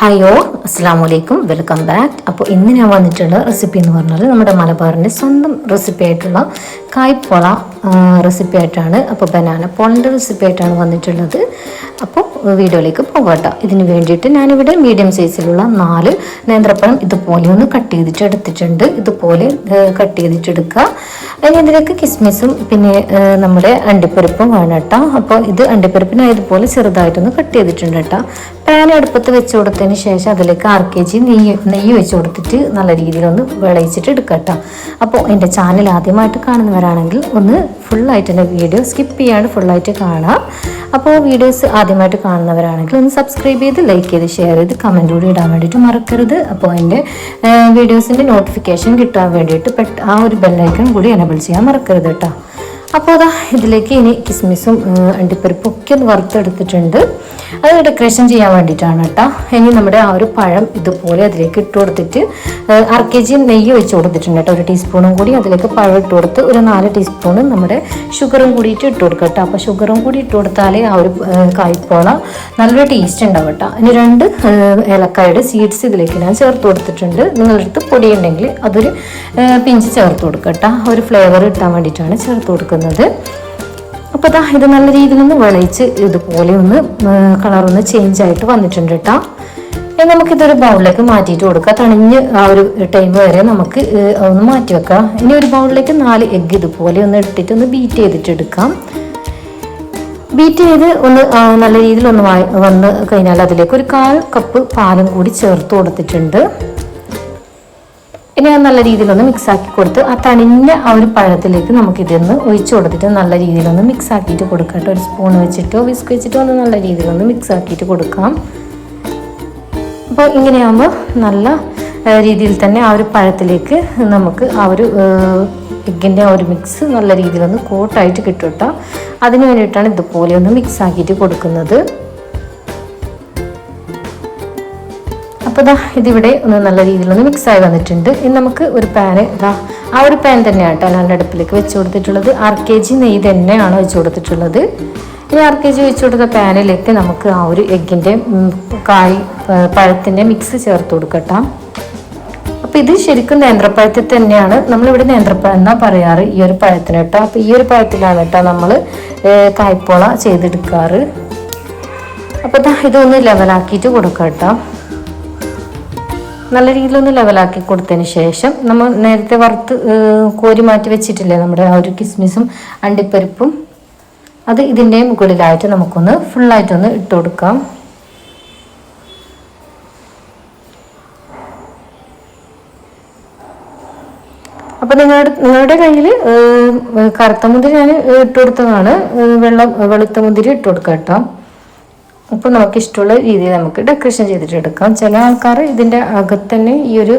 Hello അസ്സാം വലൈക്കും welcome back അപ്പോൾ ഇന്ന് ഞാൻ വന്നിട്ടുള്ള റെസിപ്പി എന്ന് പറഞ്ഞാൽ നമ്മുടെ മലബാറിന്റെ സ്വന്തം റെസിപ്പി ആയിട്ടുള്ള കായ്പോള റെസിപ്പി ആയിട്ടാണ്. അപ്പോൾ ബനാന പോളിന്റെ റെസിപ്പി ആയിട്ടാണ് വന്നിട്ടുള്ളത്. അപ്പോൾ വീഡിയോയിലേക്ക് പോകട്ടെ ഇതിന് വേണ്ടിയിട്ട് ഞാനിവിടെ മീഡിയം സൈസിലുള്ള നാല് നേന്ത്രപ്പഴം ഇതുപോലെ ഒന്ന് കട്ട് ചെയ്തിട്ട് എടുത്തിട്ടുണ്ട്. ഇതുപോലെ കട്ട് ചെയ്തിട്ടെടുക്കുക അതിന് ഇതിലേക്ക് കിസ്മിസും പിന്നെ നമ്മുടെ അണ്ടിപ്പരിപ്പും വേണം കേട്ടോ. അപ്പോൾ ഇത് അണ്ടിപ്പരിപ്പിന് ഇതുപോലെ ചെറുതായിട്ടൊന്ന് കട്ട് ചെയ്തിട്ടുണ്ട് കേട്ടോ. പാൻ അടുപ്പത്ത് വെച്ച് കൊടുത്തതിന് ശേഷം അതിലേക്ക് ആർ കെ ജി നെയ്യ് നെയ്യ് വെച്ച് കൊടുത്തിട്ട് നല്ല രീതിയിലൊന്ന് വിളയിച്ചിട്ട് എടുക്കുക കേട്ടോ. അപ്പോൾ എന്റെ ചാനൽ ആദ്യമായിട്ട് കാണുന്നവരാണെങ്കിൽ ഒന്ന് ഫുള്ളായിട്ട് എന്റെ വീഡിയോ സ്കിപ്പ് ചെയ്യാണ്ട് ഫുള്ളായിട്ട് കാണാം അപ്പോൾ വീഡിയോസ് ആദ്യമായിട്ട് കാണുന്നവരാണെങ്കിൽ ഒന്ന് സബ്സ്ക്രൈബ് ചെയ്ത് ലൈക്ക് ചെയ്ത് ഷെയർ ചെയ്ത് കമന്റ് കൂടി ഇടാൻ വേണ്ടിയിട്ട് മറക്കരുത്. അപ്പോൾ എന്റെ വീഡിയോസിന്റെ നോട്ടിഫിക്കേഷൻ കിട്ടാൻ വേണ്ടിയിട്ട് പെട്ട ആ ഒരു ബെല്ലൈക്കൺ കൂടി എനബിൾ ചെയ്യാൻ മറക്കരുത് കേട്ടോ. അപ്പോൾ അതാ ഇതിലേക്ക് ഇനി കിസ്മിസും അണ്ടിപ്പരിപ്പും ഒക്കെ ഒന്ന് വറുത്തെടുത്തിട്ടുണ്ട്. അത് ഡെക്കറേഷൻ ചെയ്യാൻ വേണ്ടിയിട്ടാണ് കേട്ടോ. ഇനി നമ്മുടെ ആ ഒരു പഴം ഇതുപോലെ അതിലേക്ക് ഇട്ട് കൊടുത്തിട്ട് അര കെ ജി നെയ്യ് വെച്ച് കൊടുത്തിട്ടുണ്ട് കേട്ടോ. ഒരു ടീസ്പൂണും കൂടി അതിലേക്ക് പഴം ഇട്ട് കൊടുത്ത് ഒരു നാല് ടീസ്പൂണ് നമ്മുടെ ഷുഗറും കൂടിയിട്ട് ഇട്ട് കൊടുക്കുക കേട്ടോ. അപ്പോൾ ഷുഗറും കൂടി ഇട്ട് കൊടുത്താലേ ആ ഒരു കായ്പോള നല്ലൊരു ടേസ്റ്റ് ഉണ്ടാവും കേട്ടോ. ഇനി രണ്ട് ഏലക്കായുടെ സീഡ്സ് ഇതിലേക്ക് ഞാൻ ചേർത്ത് കൊടുത്തിട്ടുണ്ട്. നിങ്ങളെടുത്ത് പൊടിയുണ്ടെങ്കിൽ അതൊരു പിഞ്ച് ചേർത്ത് കൊടുക്കുക കേട്ടോ. ഒരു ഫ്ലേവർ കിട്ടാൻ വേണ്ടിയിട്ടാണ് ചേർത്ത് കൊടുക്കുന്നത്. അപ്പോൾ ദാ ഇത് നല്ല രീതിയിൽ ഒന്ന് വിളയിച്ച് ഇതുപോലെ ഒന്ന് കളറൊന്ന് ചേഞ്ച് ആയിട്ട് വന്നിട്ടുണ്ട് കേട്ടോ ഇനി നമുക്കിതൊരു ബൗളിലേക്ക് മാറ്റിയിട്ട് കൊടുക്കുക തണിഞ്ഞ് ആ ഒരു ടൈം വരെ നമുക്ക് ഒന്ന് മാറ്റി വെക്കാം. ഇനി ഒരു ബൗളിലേക്ക് നാല് എഗ്ഗ് ഇതുപോലെ ഒന്ന് ഇട്ടിട്ട് ഒന്ന് ബീറ്റ് ചെയ്തിട്ട് എടുക്കാം. ബീറ്റ് ചെയ്ത് ഒന്ന് നല്ല രീതിയിൽ ഒന്ന് വന്ന് കഴിഞ്ഞാൽ അതിലേക്ക് ഒരു കാൽ കപ്പ് പാലും കൂടി ചേർത്ത് കൊടുത്തിട്ടുണ്ട്. ഇനി അത് നല്ല രീതിയിലൊന്ന് മിക്സാക്കി കൊടുത്ത് ആ തണിഞ്ഞ ആ ഒരു പഴത്തിലേക്ക് നമുക്ക് ഇതൊന്ന് ഒഴിച്ചു കൊടുത്തിട്ട് നല്ല രീതിയിലൊന്ന് മിക്സ് ആക്കിയിട്ട് കൊടുക്കാം കേട്ടോ. ഒരു സ്പൂൺ വെച്ചിട്ടോ വിസ്ക് വെച്ചിട്ടോ ഒന്ന് നല്ല രീതിയിലൊന്ന് മിക്സ് ആക്കിയിട്ട് കൊടുക്കാം. അപ്പോൾ ഇങ്ങനെയാകുമ്പോൾ നല്ല രീതിയിൽ തന്നെ ആ ഒരു പഴത്തിലേക്ക് നമുക്ക് ആ ഒരു എഗ്ഗിന്റെ ആ ഒരു മിക്സ് നല്ല രീതിയിലൊന്ന് കോട്ടായിട്ട് കിട്ടും കേട്ടോ. അതിന് വേണ്ടിയിട്ടാണ് ഇതുപോലെ ഒന്ന് മിക്സ് ആക്കിയിട്ട് കൊടുക്കുന്നത്. അപ്പോൾ ഇതാ ഇതിവിടെ ഒന്ന് നല്ല രീതിയിലൊന്ന് മിക്സ് ആയി വന്നിട്ടുണ്ട്. ഇനി നമുക്ക് ഒരു പാന് ഇതാ ആ ഒരു പാൻ തന്നെയാണ് കേട്ടോ ഞാൻ അടുപ്പിലേക്ക് വെച്ച് കൊടുത്തിട്ടുള്ളത്. അര കെ ജി നെയ്യ് തന്നെയാണ് വെച്ച് കൊടുത്തിട്ടുള്ളത്. ഇനി ആർ കെ ജി വെച്ച് കൊടുത്ത പാനിലേക്ക് നമുക്ക് ആ ഒരു എഗ്ഗിന്റെ കായ് പഴത്തിന്റെ മിക്സ് ചേർത്ത് കൊടുക്കട്ടാം. അപ്പോൾ ഇത് ശരിക്കും നേന്ത്രപ്പഴത്തിൽ തന്നെയാണ്. നമ്മളിവിടെ നേന്ത്രപ്പഴം എന്നാ പറയാറ്? ഈ ഒരു പഴത്തിന് കേട്ടോ. അപ്പോൾ ഈ ഒരു പഴത്തിലാണ് കേട്ടോ നമ്മൾ കായ്പോള ചെയ്തെടുക്കാറ്. അപ്പോൾ ദാ ഇതൊന്ന് ലെവലാക്കിയിട്ട് കൊടുക്കാം കേട്ടോ. നല്ല രീതിയിലൊന്ന് ലെവലാക്കി കൊടുത്തതിന് ശേഷം നമ്മൾ നേരത്തെ വറുത്ത് കോരി മാറ്റി വെച്ചിട്ടില്ലേ നമ്മുടെ ആ ഒരു കിസ്മിസും അണ്ടിപ്പരിപ്പും? അത് ഇതിന്റെ മുകളിലായിട്ട് നമുക്കൊന്ന് ഫുള്ളായിട്ടൊന്ന് ഇട്ട് കൊടുക്കാം. അപ്പോൾ നിങ്ങളുടെ നിങ്ങളുടെ കയ്യിൽ കറുത്ത മുന്തിരി ഞാൻ ഇട്ട് കൊടുത്തതാണ്. വെള്ളം വെളുത്ത മുന്തിരി ഇട്ട് കൊടുക്കാം കേട്ടോ. അപ്പോൾ നമുക്ക് ഇഷ്ടമുള്ള രീതിയിൽ നമുക്ക് ഡെക്കറേഷൻ ചെയ്തിട്ട് എടുക്കാം ചില ആൾക്കാർ ഇതിന്റെ അകത്ത് തന്നെ ഈ ഒരു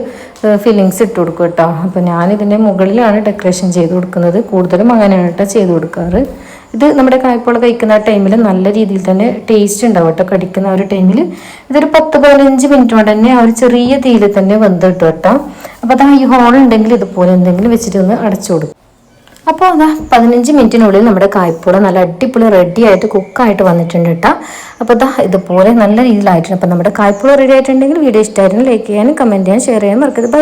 ഫില്ലിങ്സ് ഇട്ട് കൊടുക്കും കേട്ടോ. അപ്പോൾ ഞാൻ ഇതിന്റെ മുകളിലാണ് ഡെക്കറേഷൻ ചെയ്ത് കൊടുക്കുന്നത്. കൂടുതലും അങ്ങനെയാണ് കേട്ടോ ചെയ്ത് കൊടുക്കാറ്. ഇത് നമ്മുടെ കായ്പോള കഴിക്കുന്ന ടൈമിൽ നല്ല രീതിയിൽ തന്നെ ടേസ്റ്റ് ഉണ്ടാവും കേട്ടോ. കടിക്കുന്ന ഒരു ടൈമിൽ ഇതൊരു പത്ത് പതിനഞ്ച് മിനിറ്റ് കൊണ്ട് തന്നെ ആ ഒരു ചെറിയ തീയിൽ തന്നെ വെന്ത് കിട്ടും കേട്ടോ. അപ്പോൾ അതാ ഈ ഹോൾ ഉണ്ടെങ്കിൽ ഇതുപോലെ എന്തെങ്കിലും വെച്ചിട്ട് ഒന്ന് അടച്ചു കൊടുക്കും. അപ്പോൾ അതാ പതിനഞ്ച് മിനിറ്റിനുള്ളിൽ നമ്മുടെ കായ്പോള നല്ല അടിപൊളി റെഡി ആയിട്ട് കുക്കായിട്ട് വന്നിട്ടുണ്ട് കേട്ടോ അപ്പോൾ അതാ ഇതുപോലെ നല്ല രീതിയിലായിട്ടുണ്ട്. അപ്പോൾ നമ്മുടെ കായ്പോള റെഡി ആയിട്ടുണ്ടെങ്കിൽ വീഡിയോ ഇഷ്ടമായിരുന്നു ലൈക്ക് ചെയ്യാനും കമന്റ് ചെയ്യാനും ഷെയർ ചെയ്യാനും മറക്കരുത്.